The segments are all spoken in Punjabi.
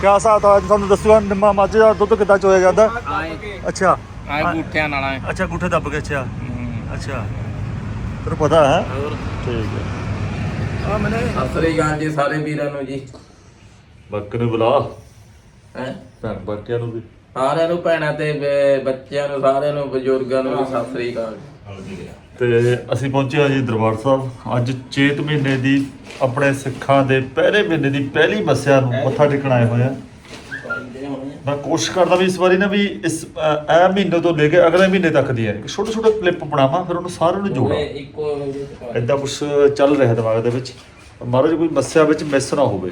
ਕਿਆ ਹਿਸਾਬ ਤਾਂ ਤੁਹਾਨੂੰ ਦੱਸੂਗਾ ਨਿੰਮਾ ਮੱਝ ਦਾ ਦੁੱਧ ਕਿੱਦਾਂ ਚੋਇਆ ਜਾਂਦਾ? ਆਏ। ਅੱਛਾ। ਆਏ ਗੁੱਠਿਆਂ ਨਾਲ ਆਏ। ਅੱਛਾ ਗੁੱਠੇ ਦੱਬ ਕੇ ਅੱਛਾ। ਅੱਛਾ। ਤੈਨੂੰ ਪਤਾ ਹੈ? ਠੀਕ ਹੈ। ਆ ਮੈਨੇ ਸਤਿ ਸ੍ਰੀ ਅਕਾਲ ਜੀ ਸਾਰੇ ਵੀਰਾਂ ਨੂੰ ਜੀ। ਬੱਕ ਨੂੰ ਬੁਲਾ। ਹੈ? ਭੈਣ ਬੱਕਿਆਂ ਨੂੰ ਵੀ। ਸਾਰਿਆਂ ਨੂੰ ਭੈਣਾਂ ਤੇ ਬ- ਬੱਚਿਆਂ ਨੂੰ ਸਾਰਿਆਂ ਨੂੰ ਬਜ਼ੁਰਗਾਂ ਨੂੰ ਵੀ ਸਤਿ ਸ੍ਰੀ ਅਕਾਲ। ਤੇ ਅਸੀਂ ਪਹੁੰਚੇ ਹਾਂ ਜੀ ਦਰਬਾਰ ਸਾਹਿਬ। ਅੱਜ ਚੇਤ ਮਹੀਨੇ ਦੀ ਆਪਣੇ ਸਿੱਖਾਂ ਦੇ ਪਹਿਲੇ ਮਹੀਨੇ ਦੀ ਪਹਿਲੀ ਮੱਸਿਆ ਨੂੰ ਮੱਥਾ ਟੇਕਣ ਆਏ ਹੋਏ ਆ। ਮੈਂ ਕੋਸ਼ਿਸ਼ ਕਰਦਾ ਵੀ ਇਸ ਵਾਰੀ ਨਾ ਵੀ ਇਸ ਇਹ ਮਹੀਨੇ ਤੋਂ ਲੈ ਕੇ ਅਗਲੇ ਮਹੀਨੇ ਤੱਕ ਦੀ ਹੈ। ਛੋਟੇ ਛੋਟੇ ਕਲਿੱਪ ਬਣਾਵਾਂ ਫਿਰ ਉਹਨੂੰ ਸਾਰਿਆਂ ਨੂੰ ਜੋੜਾਂ। ਐਦਾਂ ਕੁਝ ਚੱਲ ਰਿਹਾ ਦਿਮਾਗ ਦੇ ਵਿੱਚ। ਮਹਾਰਾਜ ਕੋਈ ਮੱਸਿਆ ਵਿੱਚ ਮਿਸ ਨਾ ਹੋਵੇ।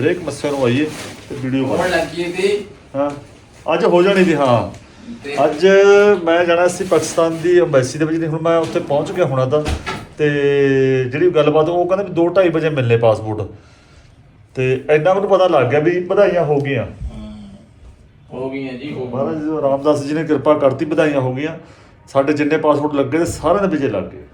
ਹਰੇਕ ਮੱਸਿਆ ਨੂੰ ਆਈਏ ਤੇ ਵੀਡੀਓ ਹੋਣ ਲੱਗੀ ਸੀ ਹਾਂ ਅੱਜ ਹੋ ਜਾਣੀ ਸੀ ਹਾਂ। ਤੇ ਅੱਜ ਮੈਂ ਜਾਣਾ ਸੀ ਪਾਕਿਸਤਾਨ ਦੀ ਅੰਬੈਸੀ ਦੇ ਵਿੱਚ ਹੁਣ ਮੈਂ ਉੱਥੇ ਪਹੁੰਚ ਗਿਆ ਹੋਣਾ ਤਾਂ। ਤੇ ਜਿਹੜੀ ਗੱਲਬਾਤ ਉਹ ਕਹਿੰਦੇ ਵੀ 2:30 ਵਜੇ ਮਿਲਨੇ ਪਾਸਪੋਰਟ ਤੇ ਇੰਨਾ ਮੈਨੂੰ ਪਤਾ ਲੱਗ ਗਿਆ ਵੀ ਵਧਾਈਆਂ ਹੋ ਗਈਆਂ। ਹੋ ਗਈਆਂ ਜੀ ਹੋ ਮਹਾਰਾਜ ਜੀ ਰਾਮਦਾਸ ਜੀ ਨੇ ਕਿਰਪਾ ਕਰਤੀ ਵਧਾਈਆਂ ਹੋ ਗਈਆਂ। ਸਾਡੇ ਜਿੰਨੇ ਪਾਸਪੋਰਟ ਲੱਗੇ ਤੇ ਸਾਰਿਆਂ ਦੇ ਵਿਜੇ ਲੱਗ ਗਏ।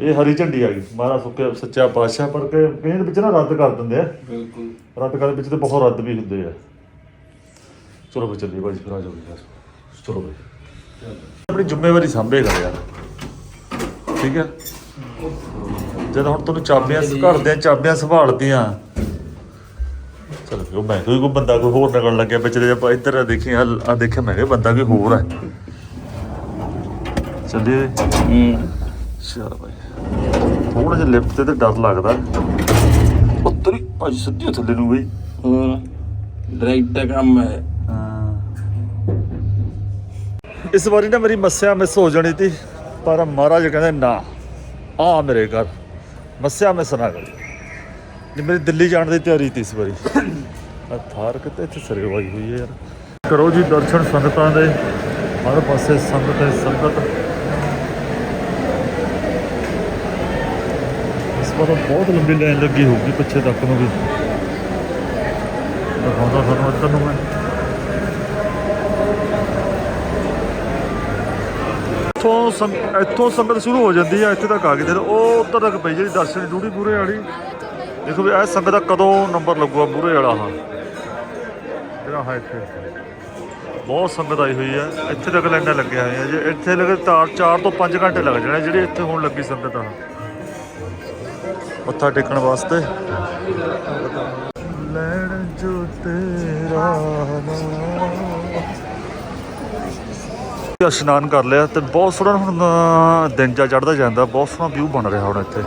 ਇਹ ਹਰੀ ਝੰਡੀ ਆ ਗਈ। ਮਹਾਰਾਜ ਸੁੱਕੇ ਸੱਚਾ ਪਾਤਸ਼ਾਹ ਪਰ ਕੇ ਇਹਦੇ ਵਿੱਚ ਨਾ ਰੱਦ ਕਰ ਦਿੰਦੇ ਆ। ਬਿਲਕੁਲ। ਰੱਦ ਕਰਨ ਵਿੱਚ ਤੇ ਬਹੁਤ ਰੱਦ ਵੀ ਹੁੰਦੇ ਆ। ਚਲੋ ਬਈ ਚੱਲੀਏ ਭਾਜੀ ਫਿਰ ਆ ਜਾਓ ਯਾਰ ਚਲੋ ਬਈ ਆਪਣੀ ਜ਼ਿੰਮੇਵਾਰੀ ਸੰਭੇਗਾ ਯਾਰ। ਠੀਕ ਹੈ? ਜਦ ਹੁਣ ਤੁਹਾਨੂੰ ਚਾਬੀਆਂ ਘਰ ਦੀਆਂ ਚਾਬੀਆਂ ਸੰਭਾਲਦੀਆਂ ਚਲੋ ਮੈਂ ਕੋਈ ਕੋਈ ਬੰਦਾ ਕੋਈ ਹੋਰ ਨਿਕਲਣ ਲੱਗਿਆ ਵਿੱਚ ਜੇ ਆਪਾਂ ਇੱਧਰ ਆ ਦੇਖੀ ਆ ਆ ਦੇਖਿਆ ਮੈਂ ਕਿਹਾ ਬੰਦਾ ਕੋਈ ਹੋਰ ਹੈ ਚੱਲੀਏ ਹੂੰ। ਚਲ ਭਾਈ। ਥੋੜਾ ਜਿਹਾ ਲਿਫਟ ਤੇ ਤੇ ਡਰ ਲੱਗਦਾ। ਉੱਤਰੀ ਭਾਜੀ ਸਿੱਧੀ ਥੱਲੇ ਨੂੰ ਬਈ। ਹੋਰ ਡਾਇਰੈਕਟ ਕੰਮ ਹੈ। ਇਸ ਵਾਰੀ ਨਾ ਮੇਰੀ ਮੱਸਿਆ ਮਿਸ ਹੋ ਜਾਣੀ ਸੀ, ਪਰ ਮਹਾਰਾਜ ਕਹਿੰਦੇ ਨਾ, ਆ ਮੇਰੇ ਘਰ, ਮੱਸਿਆ ਮਿਸ ਨਾ ਕਰ। ਜੇ ਮੇਰੀ ਦਿੱਲੀ ਜਾਣ ਦੀ ਤਿਆਰੀ ਸੀ ਇਸ ਵਾਰੀ। ਆ ਥਾਰ ਕਿਤੇ ਇੱਥੇ ਸਰੇਵਾਈ ਹੋਈ ਹੈ ਯਾਰ। ਕਰੋ ਜੀ ਦਰਸ਼ਨ ਸੰਗਤਾਂ ਦੇ, ਹਰ ਪਾਸੇ ਸੰਗਤ ਹੈ ਸੰਗਤ। ਇਸ ਵਾਰ ਬਹੁਤ ਲੰਬੀ ਲਾਈਨ ਲੱਗੀ ਹੋਊਗੀ ਪਿੱਛੇ ਤੱਕ ਨੂੰ ਵੀ। ਦਿਖਾਉਂਦਾ ਤੁਹਾਨੂੰ ਇੱਧਰ ਨੂੰ ਮੈਂ। ਇੱਥੋਂ ਸੰਗ- ਇੱਥੋਂ ਸੰਗਤ ਸ਼ੁਰੂ ਹੋ ਜਾਂਦੀ ਹੈ ਇੱਥੇ ਤੱਕ ਆ ਗਈ। ਤੇ ਉਹ ਉੱਧਰ ਤੱਕ ਪਈ ਜਿਹੜੀ ਦਰਸ਼ਨ ਡੂੜੀ ਪੂਰੇ ਵਾਲੀ। ਦੇਖੋ ਵੀ ਇਹ ਸੰਗਤ ਦਾ ਕਦੋਂ ਨੰਬਰ ਲੱਗੂਗਾ ਮੂਰੇ ਵਾਲਾ ਹਾਂ ਜਿਹੜਾ ਹੈ ਇੱਥੇ। ਬਹੁਤ ਸੰਗਤ ਆਈ ਹੋਈ ਹੈ ਇੱਥੇ ਤੱਕ ਲਾਈਨਾਂ ਲੱਗੀਆਂ ਹੋਈਆਂ ਜੇ ਇੱਥੇ ਲੱਗੇ ਤਾਰ 4 ਤੋਂ 5 ਘੰਟੇ ਲੱਗ ਜਾਣੇ ਜਿਹੜੇ ਇੱਥੇ ਹੁਣ ਲੱਗੀ ਸੰਗਤ ਆ ਮੱਥਾ ਟੇਕਣ ਵਾਸਤੇ। ਲੈਣ ਜੋ ਤੇਰਾ ਨਾਮ। ਇਸ਼ਨਾਨ ਕਰ ਲਿਆ ਤੇ ਬਹੁਤ ਸੋਹਣਾ ਹੁਣ ਅਹ, ਦਿਨ ਜਾ ਚੜਦਾ ਜਾਂਦਾ ਬਹੁਤ ਸੋਹਣਾ ਵਿਊ ਬਣ ਰਿਹਾ ਹੁਣ ਇੱਥੇ।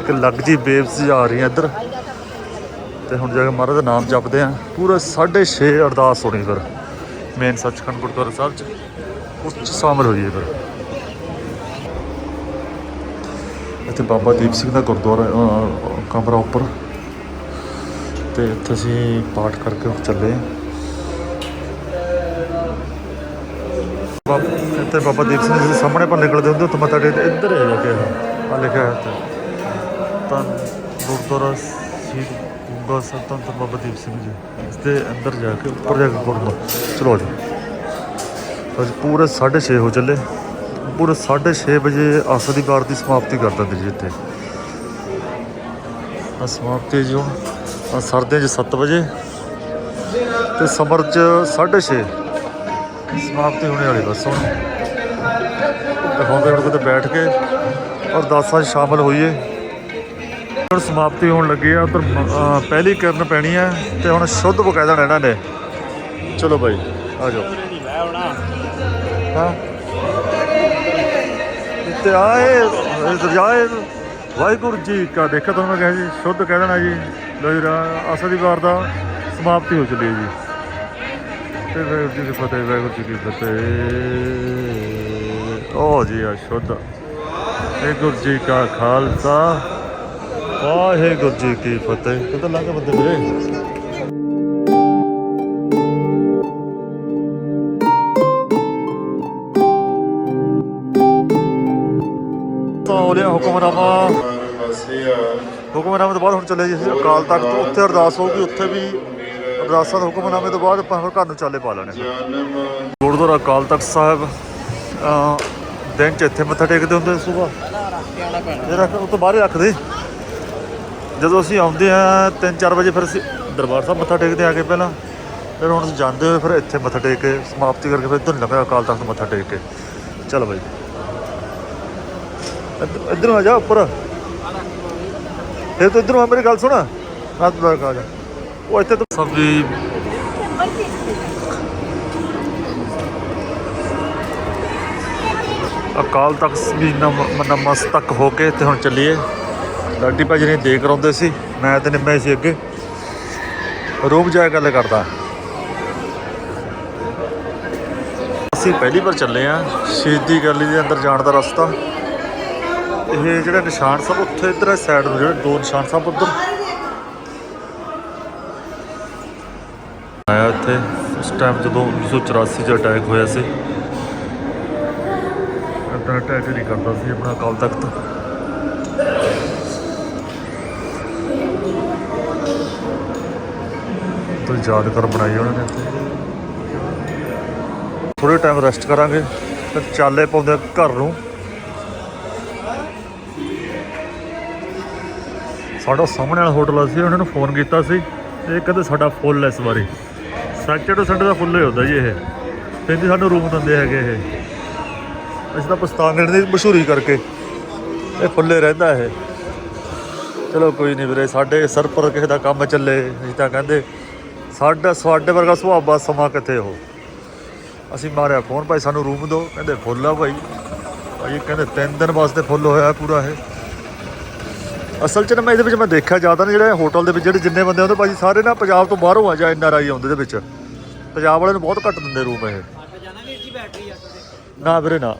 ਇੱਕ ਲੱਗ ਜੀ ਵੇਵਸ ਆ ਰਹੀਆਂ ਇੱਧਰ। ਤੇ ਹੁਣ ਜਾ ਕੇ ਮਹਾਰਾਜ ਦਾ ਨਾਮ ਜਪਦੇ ਆ। ਪੂਰਾ 6:30 ਅਰਦਾਸ ਹੋਣੀ ਫਿਰ ਮੇਨ ਸੱਚਖੰਡ ਗੁਰਦੁਆਰਾ ਸਾਹਿਬ ਚ। ਉਸ ਚ ਸ਼ਾਮਲ ਹੋਈਏ ਫਿਰ। ਇੱਥੇ ਬਾਬਾ ਦੀਪ ਸਿੰਘ ਦਾ ਗੁਰਦੁਆਰਾ ਕਮਰਾ ਉੱਪਰ। ਤੇ ਇੱਥੇ ਅਸੀਂ ਪਾਠ ਕਰਕੇ ਚੱਲੇ ਹਾਂ ਬਾਬਾ ਇੱਥੇ ਬਾਬਾ ਦੀਪ ਸਿੰਘ ਜੀ ਦੇ ਸਾਹਮਣੇ ਪਰ ਨਿਕਲਦੇ ਹੁੰਦੇ, ਉੱਥੇ ਮੱਥਾ ਟੇਕ ਇੱਧਰ ਹੈ ਜਾ ਕੇ ਆ ਲਿਖਿਆ ਹੈ ਇੱਥੇ। ਤਾਂ ਗੁਰਦੁਆਰਾ ਸ਼ਹੀਦ ਗੁੰਗਾ ਸਾਹਿਬ ਬਾਬਾ ਦੀਪ ਸਿੰਘ ਜੀ। ਇਸ ਦੇ ਅੰਦਰ ਜਾ ਕੇ ਉੱਪਰ ਜਾ ਕੇ ਗੁਰਦੁਆਰਾ ਚਲੋ ਜੀ। ਅੱਜ ਪੂਰੇ 6:30 ਹੋ ਚੱਲੇ। ਪੂਰੇ 6:30 ਵਜੇ ਆਸਾ ਦੀ ਵਾਰ ਦੀ ਸਮਾਪਤੀ ਕਰ ਦਿੰਦੇ ਜੀ ਇੱਥੇ। ਆ ਸਮਾਪਤੀ ਜੀ ਹੁਣ। ਸਰਦੀਆਂ 'ਚ 7 ਵਜੇ। ਤੇ ਸਮਰ 'ਚ 6:30 ਸਮਾਪਤੀ ਹੋਣੇ ਵਾਲੀ ਬਸ ਹੁਣ। ਦਿਖਾਉਂਦੇ ਹੁਣ ਕਿਤੇ ਬੈਠ ਕੇ ਔਰ ਦਾਸਾਂ 'ਚ ਸ਼ਾਮਲ ਹੋਈਏ। ਹੁਣ ਸਮਾਪਤੀ ਹੋਣ ਲੱਗੀ ਆ ਪਰ ਪਹਿਲੀ ਕਿਰਨ ਪੈਣੀ ਆ ਤੇ ਹੁਣ ਸ਼ੁੱਧ ਬਕਾਇਦਾ ਇਹਨਾਂ ਨੇ। ਚਲੋ ਭਾਈ ਆ ਜਾਓ। ਹਾਂ। ਤੇ ਆਏ ਦਰਜਾਏ ਵਾਹਿਗੁਰੂ ਜੀ ਕਾ ਦੇਖਿਆ ਤੁਹਾਨੂੰ ਮੈਂ ਕਿਹਾ ਜੀ, ਸ਼ੁੱਧ ਕਹਿ ਦੇਣਾ ਜੀ। ਲੋ ਜੀ, ਰਾ- ਦੀ ਵਾਰ ਦਾ ਸਮਾਪਤੀ ਹੋ ਚੱਲੀ ਹੈ ਜੀ। ਤੇ ਵਾਹਿਗੁਰੂ ਜੀ ਕੀ ਫਤਿਹ ਵਾਹਿਗੁਰੂ ਜੀ ਕੀ ਫਤਿਹ ਓ ਜੀ ਆ ਸ਼ੁੱਧ। ਵਾਹਿਗੁਰੂ ਜੀ ਕਾ ਖਾਲਸਾ ਵਾਹਿਗੁਰੂ ਜੀ ਕੀ ਫਤਿਹ। ਲੰਘ ਗਏ ਬੰਦੇ ਮੇਰੇ ਤਾਂ ਹੋ ਲਿਆ ਹੁਕਮਨਾਮਾ। ਹੁਕਮਨਾਮੇ ਤੋਂ ਬਾਅਦ ਹੁਣ ਚੱਲੇ ਜੀ ਅਕਾਲ ਤਖਤ। ਉੱਥੇ ਅਰਦਾਸ ਹੋਊਗੀ ਉੱਥੇ ਵੀ ਅਰਦਾਸਾਂ ਦੇ ਹੁਕਮਨਾਮੇ ਤੋਂ ਬਾਅਦ ਆਪਾਂ ਘਰ ਨੂੰ ਚਾਲੇ ਪਾ ਲੈਣੇ ਗੁਰਦੁਆਰਾ ਅਕਾਲ ਤਖਤ ਸਾਹਿਬ ਦਿਨ ਚ ਇੱਥੇ ਮੱਥਾ ਟੇਕਦੇ ਹੁੰਦੇ ਸਵੇਰ ਇਹ ਰੱਖ ਉਹ ਤੋਂ ਬਾਹਰ ਹੀ ਜਦੋਂ ਅਸੀਂ ਆਉਂਦੇ ਆ 3-4 ਵਜੇ ਫਿਰ ਅਸੀਂ ਦਰਬਾਰ ਸਾਹਿਬ ਮੱਥਾ ਟੇਕਦੇ ਆ ਕੇ ਪਹਿਲਾਂ। ਫਿਰ ਹੁਣ ਅਸੀਂ ਜਾਂਦੇ ਹੋਏ ਫਿਰ ਇੱਥੇ ਮੱਥਾ ਟੇਕ ਕੇ ਸਮਾਪਤੀ ਕਰਕੇ ਫਿਰ ਇੱਧਰ ਲੱਗਾ ਅਕਾਲ ਤਖਤ ਮੱਥਾ ਟੇਕ ਕੇ। ਚਲ ਬਾਈ। ਇੱਧਰ- ਆ ਜਾ ਉੱਪਰ। ਫਿਰ ਤੂੰ ਇੱਧਰੋਂ ਆ, ਮੇਰੀ ਗੱਲ ਸੁਣ। ਹੱਥ ਲਾ ਕੇ ਉਹ ਇੱਥੇ ਤਾਂ ਸਬਜ਼ੀ ਅਕਾਲ ਤਖਤ ਵੀ ਨਮ- ਨਮਸਤਕ ਹੋ ਕੇ ਤੇ ਹੁਣ ਚੱਲੀਏ। ਲਾਡੀ ਭਾਜੀ ਨੇ ਦੇਖ ਰੋਂਦੇ ਸੀ, ਮੈਂ ਤੇ ਨਿੰਮੇ ਸੀ ਅੱਗੇ। ਰੂਪ ਜਾ ਗੱਲ ਕਰਦਾ। ਅਸੀਂ ਪਹਿਲੀ ਵਾਰ ਚੱਲੇ ਆ, ਸ਼ਹੀਦੀ ਗੈਲੀ ਦੇ ਅੰਦਰ ਜਾਣ ਦਾ ਰਸਤਾ। ਇਹ ਜਿਹੜਾ ਨਿਸ਼ਾਨ ਸਾਹਿਬ, ਉੱਥੇ ਇਧਰ ਸਾਈਡ ਨੂੰ, ਜਿਹੜੇ ਦੋ ਨਿਸ਼ਾਨ ਸਾਹਿਬ ਉੱਧਰ। ਆਇਆ ਇੱਥੇ। ਉਸ ਟਾਈਮ ਜਦੋਂ 1984 ਚ ਅਟੈਕ ਹੋਇਆ ਸੀ। ਆਪਣਾ ਅਟੈਕ ਨਹੀਂ ਕਰਦਾ ਸੀ ਆਪਣਾ ਅਕਾਲ ਤਖਤ ਤੋਂ। ਯਾਦਗਾਰ ਬਣਾਈ ਉਹਨਾਂ ਨੇ ਇੱਥੇ? ਥੋੜੇ ਟਾਈਮ ਰੈਸਟ ਕਰਾਂਗੇ, ਫਿਰ ਚਾਲੇ ਪਾਉਂਦੇ ਘਰ ਨੂੰ। ਸਾਡਾ ਸਾਹਮਣੇ ਵਾਲਾ ਹੋਟਲ ਸੀ, ਉਹਨਾਂ ਨੂੰ ਫੋਨ ਕੀਤਾ ਸੀ। ਇਹ ਕਹਿੰਦੇ ਸਾਡਾ ਫੁੱਲ ਹੈ ਇਸ ਵਾਰੀ। ਸੈਚਰਡੇ ਸੰਡੇ ਦਾ ਫੁੱਲ ਹੀ ਹੁੰਦਾ ਜੀ ਇਹ। ਕਹਿੰਦੇ ਸਾਨੂੰ ਰੂਮ ਦਿੰਦੇ ਹੈਗੇ ਇਹ। ਅਸੀਂ ਤਾਂ ਪਸਤਾਨਗੜ ਦੀ ਮਸ਼ਹੂਰੀ ਕਰਕੇ। ਇਹ ਫੁੱਲੇ ਰਹਿੰਦਾ ਇਹ। ਚਲੋ ਕੋਈ ਨਹੀਂ ਵੀਰੇ, ਸਾਡੇ ਸਰ ਪਰ ਕਿਸੇ ਦਾ ਕੰਮ ਚੱਲੇ, ਅਸੀਂ ਤਾਂ ਕਹਿੰਦੇ, ਸਾਡਾ ਸਾਡੇ ਵਰਗਾ ਸੁਭਾਅ ਸਮਾਂ ਕਿੱਥੇ ਹੋ ਅਸੀਂ ਮਾਰਿਆ ਫੋਨ ਭਾਈ ਸਾਨੂੰ ਰੂਮ ਦਿਓ। ਕਹਿੰਦੇ, ਫੁੱਲ ਆ ਭਾਈ। ਭਾਈ ਕਹਿੰਦੇ, ਤਿੰਨ ਦਿਨ ਵਾਸਤੇ ਫੁੱਲ ਹੋਇਆ ਪੂਰਾ ਇਹ। ਅਸਲ 'ਚ ਨਾ ਮੈਂ ਇਹਦੇ ਵਿੱਚ ਮੈਂ ਦੇਖਿਆ ਜ਼ਿਆਦਾ ਨਾ ਜਿਹੜੇ ਹੋਟਲ ਦੇ ਵਿੱਚ ਜਿਹੜੇ ਜਿੰਨੇ ਬੰਦੇ ਆਉਂਦੇ ਭਾਜੀ ਸਾਰੇ ਨਾ ਪੰਜਾਬ ਤੋਂ ਬਾਹਰੋਂ ਆ ਜਾ ਐਨ ਆਰ ਆਈ ਆਉਂਦੇ ਦੇ ਵਿੱਚ। ਪੰਜਾਬ ਵਾਲਿਆਂ ਨੂੰ ਬਹੁਤ ਘੱਟ ਦਿੰਦੇ ਰੂਮ ਇਹ। ਨਾ ਵੀਰੇ ਨਾ।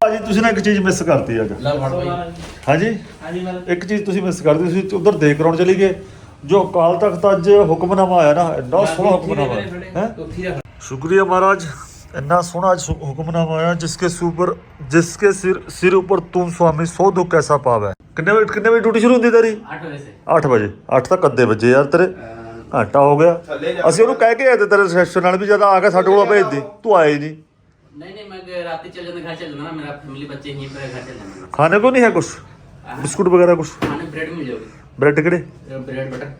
ਭਾਜੀ ਤੁਸੀਂ ਨਾ ਇੱਕ ਚੀਜ਼ ਮਿਸ ਕਰਤੀ ਅੱਜ। ਹਾਂਜੀ? ਇੱਕ ਚੀਜ਼ ਤੁਸੀਂ ਮਿਸ ਕਰਤੀ ਤੁਸੀਂ ਉਧਰ ਦੇਖ ਰੌਣ ਚਲੀ ਗਏ। ਜੋ ਅਕਾਲ ਤਖਤ ਅੱਜ ਹੁਕਮਨਾਮਾ ਆਇਆ ਨਾ ਇੰਨਾ ਸੋਹਣਾ ਹੁਕਮਨਾਮਾ। ਹੈ? ਸ਼ੁਕਰੀਆ ਮਹਾਰਾਜ। इतना सोना आज हुक्मनामा आया जिसके ऊपर जिसके सिर सिर ऊपर तुम स्वामी सौ दुख कैसा पावे कितने बजे कितने बजे ड्यूटी शुरू ਹੁੰਦੀ ਤੇਰੀ 8 ਵਜੇ ਸੇ 8 ਵਜੇ 8 ਤੱਕ ਅੱਧੇ ਵਜੇ ਯਾਰ ਤੇਰੇ ਘੰਟਾ ਹੋ ਗਿਆ ਅਸੀਂ ਉਹਨੂੰ ਕਹਿ ਕੇ ਆਏ ਤੇ ਤੇਰੇ ਰਿਸੈਪਸ਼ਨ ਨਾਲ ਵੀ ਜਦ ਆ ਕੇ ਸਾਡੇ ਕੋਲ ਭੇਜ ਦੇ ਤੂੰ ਆਇਆ ਹੀ ਨਹੀਂ नहीं नहीं मैं रात चल जाना घर चल जाना ना मेरा फैमिली बच्चे यहीं पर घर चल जाना ਖਾਣੇ ਕੋ ਨਹੀਂ ਹੈ ਕੁਛ ਬਿਸਕੁਟ ਵਗੈਰਾ ਕੁਛ खाने ब्रेड मिल जाओगे ਬ੍ਰੈਡ ਕਿਹੜੇ ब्रेड बटर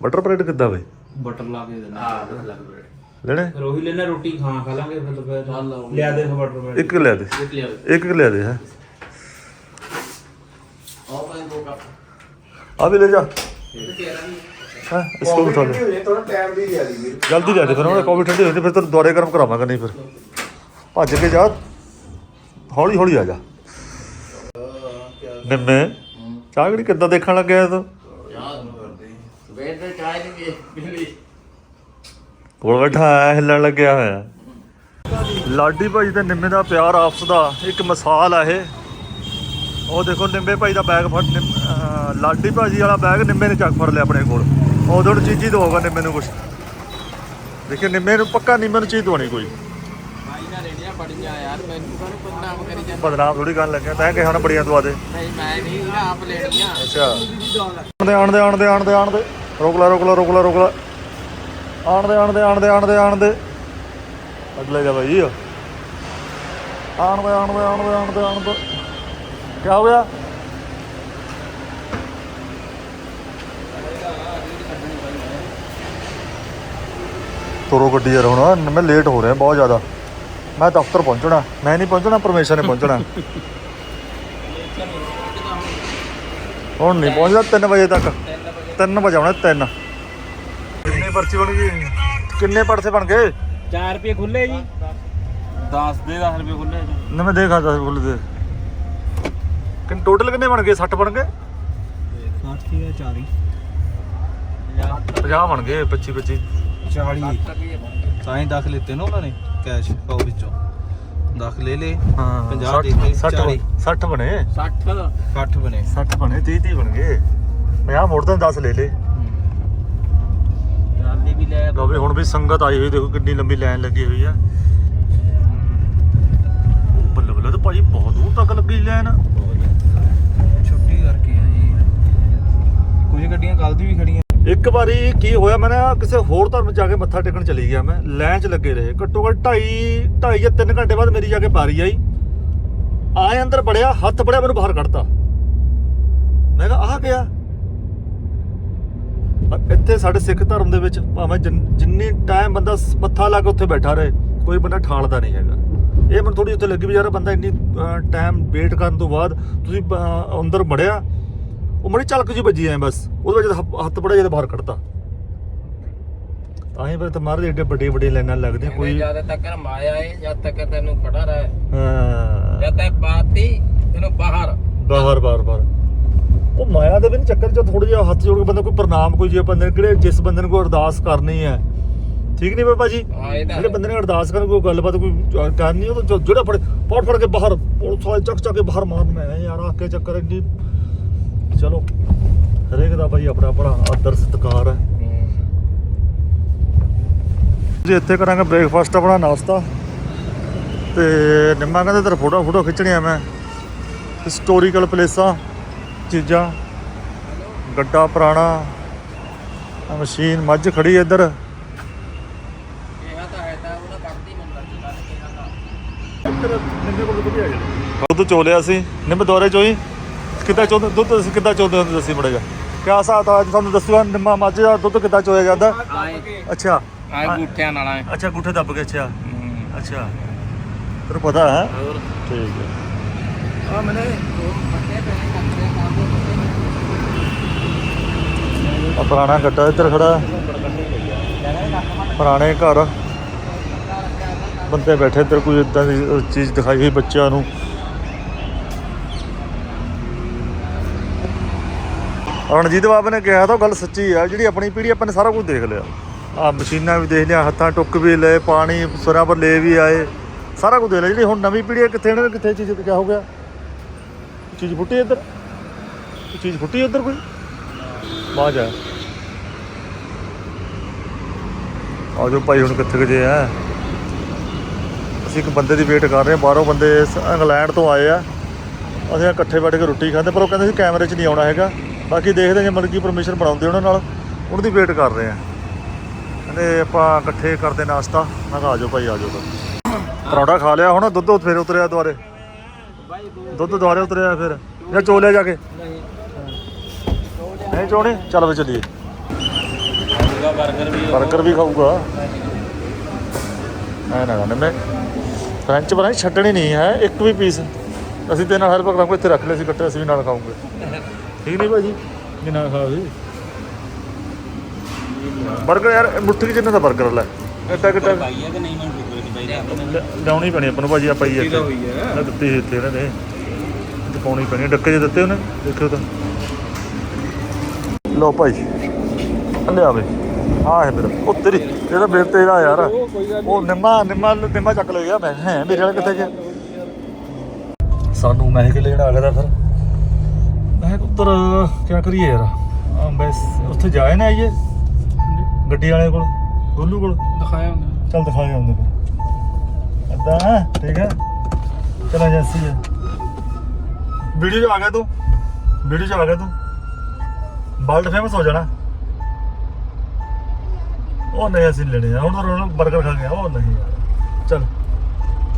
ਬਟਰ ਬ੍ਰੈਡ ਕਿੱਦਾਂ ਬਈ ਬਟਰ ਲਾ ਕੇ ਦੇਣਾ हाँ दस लाख ब्रेड ਲੈਣੇ? ਰੋਹੀ ਲੈਣਾ ਰੋਟੀ ਖਾਣਾ ਖਾ ਲਾਂਗੇ ਫਿਰ ਦੁਪਹਿਰ ਲਿਆ ਦੇ ਬਟਰ ਬ੍ਰੈਡ ਇੱਕ ਲੈ ਦੇ। ਇੱਕ ਲਿਆ ਦੇ। ਇੱਕ ਲੈ ਦੇ ਹੈ। ਕੱਪ। ਆ ਵੀ ਲੈ ਜਾ। ਹਾਂ। ਇਸਕੋ ਬਿਠਾ ਲੈ ਥੋੜਾ ਟਾਈਮ ਵੀ ਲਿਆ ਦੀ ਵੀਰ ਜਲਦੀ ਜਾ ਦੇ ਫਿਰ ਉਹਨਾਂ ਕੋਵਿਡ ਠੰਡੀ ਹੋਣੀ ਫਿਰ ਤੈਨੂੰ ਦੁਆਰੇ ਕਰਮ ਕਰਾਵਾਂਗਾ ਨਹੀਂ ਫਿਰ। ਭੱਜ ਕੇ ਜਾ। ਹੌਲੀ ਹੌਲੀ ਆ ਜਾ। ਨਿੰਮੇ ਚਾਗੜੀ ਕਿੱਦਾਂ ਦੇਖਣ ਲੱਗਿਆ ਤੂੰ? ਯਾਦ ਕਰਦੇ। ਸਵੇਰ ਚਾਹ ਨਹੀਂ ਪੀ ਕੋਲ ਬੈਠਾ ਆਇਆ ਹਿੱਲਣ ਲੱਗਿਆ ਹੋਇਆ। ਲਾਡੀ ਭਾਈ ਤੇ ਨਿੰਮੇ ਦਾ ਪਿਆਰ ਆਪਸ ਦਾ ਇੱਕ ਮਿਸਾਲ ਆ ਇਹ। ਉਹ ਦੇਖੋ ਨਿੰਮੇ ਭਾਈ ਦਾ ਬੈਗ ਫੜ ਲਾਡੀ ਭਾਜੀ ਵਾਲਾ ਬੈਗ ਨਿੰਮੇ ਨੇ ਚੱਕ ਫੜ ਲਿਆ ਆਪਣੇ ਕੋਲ। ਉਦੋਂ ਚੀਜ਼ੀ ਦਵਾਗਾ ਨਿੰਮੇ ਨੂੰ ਕੁਝ ਦੇਖੇ ਨਿੰਮੇ ਨੂੰ ਪੱਕਾ ਨਿੰਮੇ ਨੂੰ ਚੀਜ਼ ਦਵਾਣੀ ਕੋਈ। ਭਾਈ ਨਾ ਬੜੀਆਂ ਯਾਰ ਮੈਨੂੰ ਕਾਹਨੂੰ ਬਦਨਾਮ ਕਰੀ ਜਾਂਦਾ। ਬਦਨਾਮ ਥੋੜੀ ਗੱਲ ਲੱਗਿਆ ਤਾਂ ਕਿ ਹੁਣ ਬੜੀਆਂ ਦਵਾ ਦੇ। ਨਹੀਂ ਮੈਂ ਨਹੀਂ ਆਪ ਲੈਣੀਆਂ ਅੱਛਾ। ਆਣਦੇ ਆਣਦੇ ਆਣਦੇ ਆਣਦੇ ਆਣਦੇ। ਅਗਲੇ ਜਾ ਭਾਈ ਆਣਦੇ ਆਣਦੇ ਆਣਦੇ ਆਣਦੇ ਆਣਦੇ। ਕੀ ਹੋ ਗਿਆ? ਤੋਰੋ ਗੱਡੀ ਯਾਰ ਹੁਣ ਮੈਂ ਲੇਟ ਹੋ ਰਿਹਾ, ਬਹੁਤ ਜ਼ਿਆਦਾ। ਮੈਂ ਦਫ਼ਤਰ ਪਹੁੰਚਣਾ, ਮੈਂ ਨਹੀਂ ਪਹੁੰਚਣਾ, ਪਰਮੇਸ਼ਰ ਨੇ ਪਹੁੰਚਣਾ। ਹੁਣ ਨਹੀਂ ਪਹੁੰਚਦਾ 3 ਵਜੇ ਤੱਕ। 3 ਵਜੇ ਆਉਣਾ 3 ਪਰਚੀ ਬਣ ਗਈ? ਕਿੰਨੇ ਪਰਚੇ ਬਣ ਗਏ? 4 ਰੁਪਏ ਖੁੱਲੇ ਜੀ। 10 ਦੇ 10 ਰੁਪਏ ਖੁੱਲੇ ਜੀ। ਨਾ ਮੈਂ ਦੇਖਾ ਦਸ ਬੁੱਲ ਦੇ। ਕਿੰਨ ਟੋਟਲ ਕਿੰਨੇ ਬਣ ਗਏ? 60 ਬਣ ਗਏ? 60 ਸੀ 40 50 ਬਣ ਗਏ 25 25 40 ਤਾਂ ਹੀ ਦਖ ਲਿੱਤੇ ਨਾ ਉਹਨਾਂ ਨੇ ਕੈਸ਼ ਉਹ ਵਿੱਚੋਂ। ਦਖ ਲੈ ਲੇ ਹਾਂ 50 ਦੇ ਦਿੱਤੇ, 60 60 ਬਣੇ 60 60 ਬਣੇ। 60 ਬਣੇ 30 30 ਬਣ ਗਏ। 50 ਮੋੜ ਤਾਂ 10 ਲੈ ਲੇ ਲੈ ਵੀ ਹੁਣ ਵੀ ਸੰਗਤ ਆਈ ਹੋਈ ਦੇਖੋ ਕਿੰਨੀ ਲੰਬੀ ਲਾਈਨ ਲੱਗੀ ਹੋਈ ਆ। ਬੱਲੇ ਬੱਲੇ ਤਾਂ ਭਾਈ ਬਹੁਤ ਦੂਰ ਤੱਕ ਲੱਗੀ ਲਾਈਨ। ਛੁੱਟੀ ਕਰਕੇ ਆ ਜੀ। ਕੁਝ ਗੱਡੀਆਂ ਕੱਲ ਦੀ ਵੀ ਖੜੀਆਂ। ਇੱਕ ਵਾਰੀ ਕੀ ਹੋਇਆ ਮੈਂ ਨਾ ਕਿਸੇ ਹੋਰ ਧਰਮ 'ਚ ਜਾ ਕੇ ਮੱਥਾ ਟੇਕਣ ਚਲੀ ਗਿਆ ਮੈਂ। ਲਾਈਨ 'ਚ ਲੱਗੇ ਰਹੇ। ਘੱਟੋ ਘੱਟ 2.5 2.5 ਜਾਂ 3 ਘੰਟੇ ਬਾਅਦ ਮੇਰੀ ਜਾ ਕੇ ਬਾਰੀ ਆਈ। ਆਏ ਅੰਦਰ ਬੜਿਆ ਹੱਥ ਬੜਿਆ ਮੈਨੂੰ ਬਾਹਰ ਕੱਢਤਾ। ਮੈਂ ਕਿਹਾ ਆਹ ਗਿਆ ਪਰ ਇੱਥੇ ਸਾਡੇ ਸਿੱਖ ਧਰਮ ਦੇ ਵਿੱਚ ਭਾਵੇਂ ਜਿੰਨ- ਟਾਈਮ ਬੰਦਾ ਮੱਥਾ ਲਾ ਕੇ ਉੱਥੇ ਬੈਠਾ ਰਹੇ ਕੋਈ ਬੰਦਾ ਠਾਲਦਾ ਨਹੀਂ ਹੈਗਾ। ਇਹ ਮੈਨੂੰ ਥੋੜੀ ਉੱਥੇ ਲੱਗੀ ਵੀ ਯਾਰ ਬੰਦਾ ਇੰਨੀ ਟਾਈਮ ਵੇਟ ਕਰਨ ਤੋਂ ਬਾਅਦ ਤੁਸੀਂ ਅੰਦਰ ਵੜਿਆ ਉਹ ਮੜੀ ਝਲਕ ਜੀ ਵੱਜੀ ਐ ਬਸ ਉਹਦੇ ਵਿੱਚ ਹੱਥ- ਬੜਾ ਜਿਹਾ ਬਾਹਰ ਕੱਢਤਾ। ਤਾਂ ਹੀ ਫਿਰ ਤੁਹਾਰੇ ਦੇ ਏਡੇ ਵੱਡੇ ਵੱਡੇ ਲਾਈਨਾਂ ਲੱਗਦੀਆਂ ਕੋਈ ਜਦ ਤੱਕ ਮਾਇਆ ਹੈ ਜਦ ਤੱਕ ਤੈਨੂੰ ਪੜਾ ਰਹੇ। ਹਾਂ। ਜਦ ਤੱਕ ਬਾਤੀ ਤੈਨੂੰ ਬਾਹਰ। ਬਾਹਰ ਬਾਹਰ ਬਾਹਰ। ਉਹ ਮਾਇਆ ਦੇ ਵੀ ਨੀ ਚੱਕਰ ਚ ਥੋੜਾ ਜਿਹਾ ਹੱਥ ਜੋੜ ਕੇ ਬੰਦਾ ਕੋਈ ਪ੍ਰਣਾਮ ਕੋਈ ਜੇ ਬੰਦੇ ਨੇ ਕਿਹੜੇ ਜਿਸ ਬੰਦੇ ਨੇ ਕੋਈ ਅਰਦਾਸ ਕਰਨੀ ਹੈ। ਠੀਕ ਨਹੀਂ ਬਾਬਾ ਜੀ? ਹਾਂ ਜਿਹੜੇ ਬੰਦੇ ਨੇ ਅਰਦਾਸ ਕਰਨ ਕੋਈ ਗੱਲਬਾਤ ਕੋਈ ਕਰਨੀ ਉਹ ਤਾਂ ਜਿਹੜਾ ਫੜ ਫੜ ਫੜ ਕੇ ਬਾਹਰ ਪੁਲਿਸ ਵਾਲੇ ਚੱਕ ਚੱਕ ਕੇ ਬਾਹਰ ਮਾਰਨ ਮੈਂ ਯਾਰ ਆ ਕੇ ਚੱਕਰ ਇੰਨੀ। ਚਲੋ ਹਰੇਕ ਦਾ ਭਾਈ ਆਪਣਾ ਆਪਣਾ ਆਦਰ ਸਤਿਕਾਰ ਹੈ। ਹੂੰ। ਜੀ ਇੱਥੇ ਕਰਾਂਗੇ ਬ੍ਰੇਕਫਾਸਟ ਆਪਣਾ ਨਾਸ਼ਤਾ ਤੇ ਨਿੰਮਾ ਕਹਿੰਦੇ ਤੇਰਾ ਫੋਟੋ ਫੋਟੋ ਖਿੱਚਣੀਆਂ ਮੈਂ। ਹਿਸਟੋਰੀਕਲ ਪਲੇਸਾਂ ਚੀਜ਼ਾਂ। ਗੱਡਾ ਪੁਰਾਣਾ। ਮਸ਼ੀਨ ਮੱਝ ਖੜੀ ਇੱਧਰ। ਕਿਹਾ ਤਾਂ ਹੈ ਤਾਂ ਉਹਨਾਂ ਕੱਢਦੀ ਮੈਨੂੰ ਲੱਗੀ ਕੱਲ ਕਿਹਾ ਤਾਂ ਨਿੰਮੇ ਕੋਲ ਵਧੀਆ ਦੁੱਧ ਚੋਲਿਆ ਸੀ। ਨਿੰਮੇ ਦੌਰੇ ਚੋਈ ਕਿੱਦਾਂ ਚੋਂਦੇ ਦੁੱਧ ਤੁਸੀਂ ਕਿੱਦਾਂ ਚੋਂਦੇ ਹੁੰਦੇ ਦੱਸੀ ਮੜੇਗਾ ਕਿਆ ਹਿਸਾਬ ਤਾਂ ਅੱਜ ਤੁਹਾਨੂੰ ਦੱਸੂਗਾ ਨਿੰਮਾ ਮੱਝ ਦਾ ਦੁੱਧ ਕਿੱਦਾਂ ਚੋਇਆ ਜਾਂਦਾ? ਅੱਛਾ। ਆਏ ਗੁੱਠਿਆਂ ਨਾਲ ਆਏ। ਅੱਛਾ ਗੁੱਠੇ ਦੱਬ ਕੇ ਅੱਛਾ। ਅੱਛਾ। ਤੈਨੂੰ ਪਤਾ ਹੈ। ਠੀਕ ਹੈ। ਆ ਮੈਨੇ ਦੋ ਪਹਿਲੇ ਕੰਮ ਆ ਪੁਰਾਣਾ ਗੱਡਾ ਇੱਧਰ ਖੜਾ। ਪੁਰਾਣੇ ਘਰ। ਬੰਦੇ ਬੈਠੇ ਇੱਧਰ ਕੋਈ ਇਦਾਂ ਦੀ ਚੀਜ਼ ਦਿਖਾਈ ਹੋਈ ਬੱਚਿਆਂ ਨੂੰ। ਰਣਜੀਤ ਬਾਬਾ ਨੇ ਕਿਹਾ ਤਾਂ ਉਹ ਗੱਲ ਸੱਚੀ ਆ ਜਿਹੜੀ ਆਪਣੀ ਪੀੜ੍ਹੀ ਆਪਾਂ ਨੇ ਸਾਰਾ ਕੁਝ ਦੇਖ ਲਿਆ। ਆ ਮਸ਼ੀਨਾਂ ਵੀ ਦੇਖ ਲਿਆ ਹੱਥਾਂ ਟੁੱਕ ਵੀ ਲਏ ਪਾਣੀ ਸੁਰਾਂ ਪਰ ਲੈ ਵੀ ਆਏ। ਸਾਰਾ ਕੁਝ ਦੇਖ ਲਿਆ ਜਿਹੜੀ ਹੁਣ ਨਵੀਂ ਪੀੜ੍ਹੀ ਆ, ਕਿੱਥੇ ਇਹਨਾਂ ਕਿੱਥੇ ਚੀਜ਼ ਕਿਆ ਹੋ ਗਿਆ? ਚੀਜ਼ ਫੁੱਟੀ ਇੱਧਰ? ਚੀਜ਼ ਫੁੱਟੀ ਇੱਧਰ ਕੋਈ? ਬਾਜ ਆ ਆ ਜੋ ਭਾਈ, ਹੁਣ ਕਿੱਥੇ ਗਏ ਆ। ਅਸੀਂ ਇੱਕ ਬੰਦੇ ਦੀ ਵੇਟ ਕਰ ਰਹੇ ਹਾਂ। ਬਾਹਰੋਂ ਬੰਦੇ ਇੰਗਲੈਂਡ ਤੋਂ ਆਏ ਆ। ਅਸੀਂ ਇਕੱਠੇ ਬੈਠ ਕੇ ਰੋਟੀ ਖਾਂਦੇ ਪਰ ਉਹ ਕਹਿੰਦੇ ਸੀ ਕੈਮਰੇ 'ਚ ਨਹੀਂ ਆਉਣਾ ਹੈਗਾ। ਬਾਕੀ ਦੇਖਦੇ ਹਾਂ ਜੇ ਮਰਜ਼ੀ ਪਰਮਿਸ਼ਨ ਬਣਾਉਂਦੇ ਉਹਨਾਂ ਨਾਲ। ਉਹਨਾਂ ਦੀ ਵੇਟ ਕਰ ਰਹੇ ਆ ਕਹਿੰਦੇ ਆਪਾਂ ਇਕੱਠੇ ਕਰਦੇ ਨਾਸ਼ਤਾ। ਮੈਂ ਕਿਹਾ ਆ ਜਾਓ ਭਾਈ ਆ ਜਾਓ ਫਿਰ। ਪਰੌਂਠਾ ਖਾ ਲਿਆ ਹੁਣ, ਦੁੱਧ ਫਿਰ ਉਤਰਿਆ ਦੁਆਰੇ। ਦੁੱਧ ਦੁਆਰੇ ਉਤਰਿਆ ਫਿਰ। ਜਾਂ ਚੋਲਿਆ ਜਾ ਕੇ। ਨਹੀਂ ਚੋਣੀ ਚੱਲ ਵੇ ਚਲੀਏ। ਖਾਊਗਾ ਵੀ ਖਾਊਗਾ। ਐ ਨਾ ਨਾ ਮੈਂ ਫ੍ਰੈਂਚ ਬਣਾਈ ਛੱਡਣੀ ਨਹੀਂ ਹੈ ਇੱਕ ਵੀ ਪੀਸ ਅਸੀਂ ਤੇ ਨਾਲ ਹੈਲਪ ਕਰਾਂਗੇ ਇੱਥੇ ਰੱਖ ਲੈ ਸੀ ਕੱਟੇ ਅਸੀਂ ਵੀ ਨਾਲ ਖਾਵਾਂਗੇ ਠੀਕ ਨਹੀਂ ਭਾਜੀ? ਇਹ ਨਾਲ ਖਾਓ ਜੀ 버ਗਰ ਯਾਰ ਮੁੱਠੀ ਜਿੰਨਾ ਦਾ 버ਗਰ ਲੈ। ਇੱਟਾ ਕਿੱਟਾ ਪਾਈਆ ਕਿ ਨਹੀਂ ਮੈਂ ਲਾਉਣੀ ਪੈਣੀ ਆਪਾਂ ਨੂੰ ਭਾਜੀ ਆ ਪਾਈਆ ਦਿੱਤੀ ਹੋਈ ਹੈ ਦਿੱਤੀ ਇੱਥੇ ਇਹਨਾਂ ਨੇ। ਪਾਉਣੀ ਪੈਣੀ ਡੱਕੇ ਜੇ ਦਿੱਤੇ ਉਹਨੇ ਦੇਖਿਓ ਤਾਂ। ਲਓ ਭਾਈ। ਲਿਆ ਵੇ। ਆ ਹੈ ਮੇਰਾ। ਉਹ ਤੇਰੀ ਇਹਦਾ ਮੇਰੇ ਤੇਰਾ ਯਾਰ। ਉਹ ਨਿੰਮਾ ਨਿੰਮਾ ਨਿੰਮਾ ਚੱਕ ਲੈ ਗਿਆ ਮੈਂ ਹੈ ਮੇਰੇ ਵਾਲਾ ਕਿੱਥੇ ਗਿਆ ਸਾਨੂੰ ਮੈਂ ਕਿ ਲੈਣ ਆ ਗਿਆ ਫਿਰ। ਮੈਂ ਉੱਤਰ ਕੀ ਕਰੀਏ ਯਾਰ? ਬਸ ਉੱਥੇ ਜਾਏ ਨਾ ਆਈਏ ਗੱਡੀ ਵਾਲੇ ਕੋਲ ਗੋਲੂ ਕੋਲ। ਦਿਖਾਇਆ ਹੁੰਦਾ ਚੱਲ ਦਿਖਾ ਗਿਆ ਉਹਦੇ ਕੋਲ ਅੱਦਾ ਠੀਕ ਹੈ। ਚਲ ਏਜੰਸੀ ਹੈ ਵੀਡੀਓ 'ਚ ਆ ਗਿਆ ਤੂੰ। ਵੀਡੀਓ 'ਚ ਆ ਗਿਆ ਤੂੰ। ਵਰਲਡ ਫੇਮਸ ਹੋ ਜਾਣਾ। ਉਹ ਨਹੀਂ ਅਸੀਂ ਲੈਣੇ ਆ। ਹੁਣ ਤਾਂ ਹੁਣ 버ਗਰ ਖਾ ਗਿਆ ਉਹ ਨਹੀਂ। ਯਾਰ ਚੱਲ।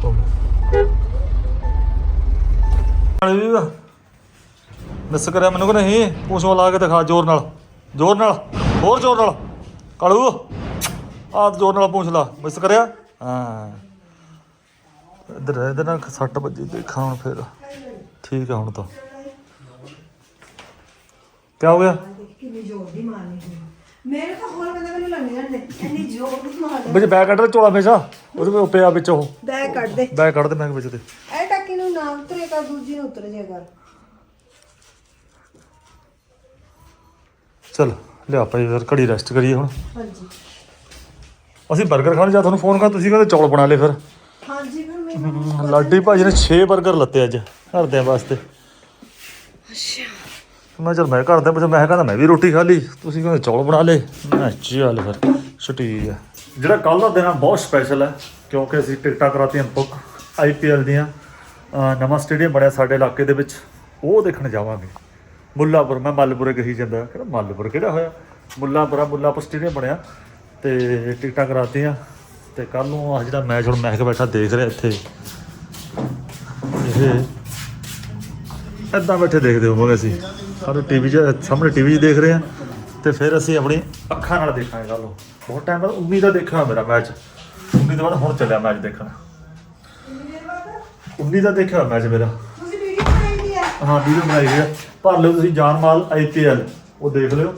ਹੋ ਗਿਆ ਨਾਲੇ ਮਿਸ ਕਰਿਆ ਮੈਨੂੰ ਕਿ ਨਹੀਂ? ਪੂਛ ਲਾ ਕੇ ਦਿਖਾ ਜ਼ੋਰ ਨਾਲ। ਜ਼ੋਰ ਨਾਲ। ਹੋਰ ਜ਼ੋਰ ਨਾਲ। ਕਾਲੂ। ਆਹ ਜ਼ੋਰ ਨਾਲ ਪੂਛ ਲਾ। ਮਿਸ ਕਰਿਆ? ਹਾਂ। ਇਧਰ ਇਧਰ ਨਾਲ ਸੱਟ ਵੱਜੀ, ਦੇਖਾਂ ਹੁਣ ਫਿਰ। ਠੀਕ ਆ ਹੁਣ ਤਾਂ। ਕੀ ਹੋ ਗਿਆ? ਕਿੰਨੀ ਜ਼ੋਰ ਦੀ ਮਾਰਨੀ ਸੀ। ਮੇਰੇ ਤਾਂ ਹੋਰ ਬੰਦੇ ਮੈਨੂੰ ਲੰਘ ਜਾਂਦੇ ਇੰਨੀ ਜ਼ੋਰ ਦੀ ਮਾਰਦਾ ਵਿੱਚ ਬੈਗ ਕੱਢ ਲੈ ਝੋਲਾ ਮੇਜਾ ਉਹਦੇ ਵਿੱਚ ਪਿਆ ਵਿੱਚ ਉਹ। ਬੈਗ ਕੱਢ ਦੇ। ਬੈਗ ਕੱਢ ਦੇ ਮੈਂ ਵਿੱਚ ਤੇ। ਇਹ ਟੱਕੀ ਨੂੰ ਨਾ ਉਤਰੇ ਕਰ ਦੂਜੀ ਨੂੰ ਉਤਰ ਜਾਏਗਾ ਚਲ ਲਿਆ ਭਾਈ ਫਿਰ ਘੜੀ ਰੈਸਟ ਕਰੀਏ ਹੁਣ। ਹਾਂਜੀ। ਅਸੀਂ 버ਗਰ ਖਾਣ ਜਾ ਤੁਹਾਨੂੰ ਫੋਨ ਕਰ ਤੁਸੀਂ ਕਹਿੰਦੇ ਚੌਲ ਬਣਾ ਲਏ ਫਿਰ। ਹਾਂਜੀ ਫਿਰ ਮੈਨੂੰ ਲਾਡੀ ਭਾਜੀ ਨੇ 6 버ਗਰ ਲੱਤੇ ਅੱਜ ਘਰਦਿਆਂ ਵਾਸਤੇ। ਅੱਛਾ। ਮੈਂ ਚਲ ਮੈਂ ਘਰਦਿਆਂ ਪੁੱਛ ਮੈਂ ਕਹਿੰਦਾ ਮੈਂ ਵੀ ਰੋਟੀ ਖਾ ਲਈ। ਤੁਸੀਂ ਕਹਿੰਦੇ ਚੌਲ ਬਣਾ ਲਏ। ਮੈਂ ਚੱਲ ਫਿਰ ਛੁੱਟੀ ਹੈ ਜਿਹੜਾ ਕੱਲ ਦਾ ਦਿਨ ਆ, ਬਹੁਤ ਸਪੈਸ਼ਲ ਹੈ, ਕਿਉਂਕਿ ਅਸੀਂ ਟਿਕਟਾਂ ਕਰਾਤੀਆਂ ਬੁੱਕ ਆਈਪੀਐਲ ਦੀਆਂ। ਨਵਾਂ ਸਟੇਡੀਅਮ ਬਣਿਆ ਸਾਡੇ ਇਲਾਕੇ ਦੇ ਵਿੱਚ। ਉਹ ਦੇਖਣ ਜਾਵਾਂਗੇ। ਮੁੱਲਾਪੁਰ, ਮੈਂ ਮੱਲਪੁਰੇ ਕਹੀ ਜਾਂਦਾ। ਕਹਿੰਦਾ ਮੱਲਪੁਰ, ਕਿਹੜਾ ਹੋਇਆ? ਮੁੱਲਾਪੁਰਾ ਮੁੱਲਾਪੁਰ ਸਟੇਡੀਅਮ ਬਣਿਆ। ਤੇ ਟਿਕਟਾਂ ਕਰਾਤੀਆਂ। ਤੇ ਕੱਲ ਨੂੰ ਆ ਜਿਹੜਾ ਮੈਚ ਹੁਣ ਮੈਂ ਕੇ ਬੈਠਾ ਦੇਖ ਰਿਹਾ ਇੱਥੇ। ਇਹ ਏਦਾਂ ਬੈਠੇ ਦੇਖਦੇ ਹੋਵਾਂਗੇ ਅਸੀਂ। ਸਾਰੇ ਟੀਵੀ 'ਚ ਸਾਹਮਣੇ ਟੀਵੀ 'ਚ ਦੇਖ ਰਹੇ ਆ ਤੇ ਫਿਰ ਅਸੀਂ ਆਪਣੀ ਅੱਖਾਂ ਨਾਲ ਦੇਖਾਂਗੇ ਕੱਲ ਨੂੰ। ਬਹੁਤ ਟਾਈਮ ਬਾਅਦ 19 ਦਾ ਦੇਖਣਾ ਮੇਰਾ ਮੈਚ 19 ਤੋਂ ਬਾਅਦ ਹੁਣ ਚੱਲਿਆ ਮੈਚ ਦੇਖਣ। 19 ਦਾ ਦੇਖਿਆ ਮੈਚ ਮੇਰਾ। ਤੁਸੀਂ ਵੀਡੀਓ ਬਣਾਈ ਦੀ ਹੈ? ਹਾਂ ਵੀਡੀਓ ਬਣਾਈ ਗਈ ਆ ਭਰ ਲਿਓ ਤੁਸੀਂ ਜਾਨ ਮਾਲ ਆਈਪੀਐਲ ਉਹ ਦੇਖ ਲਿਓ।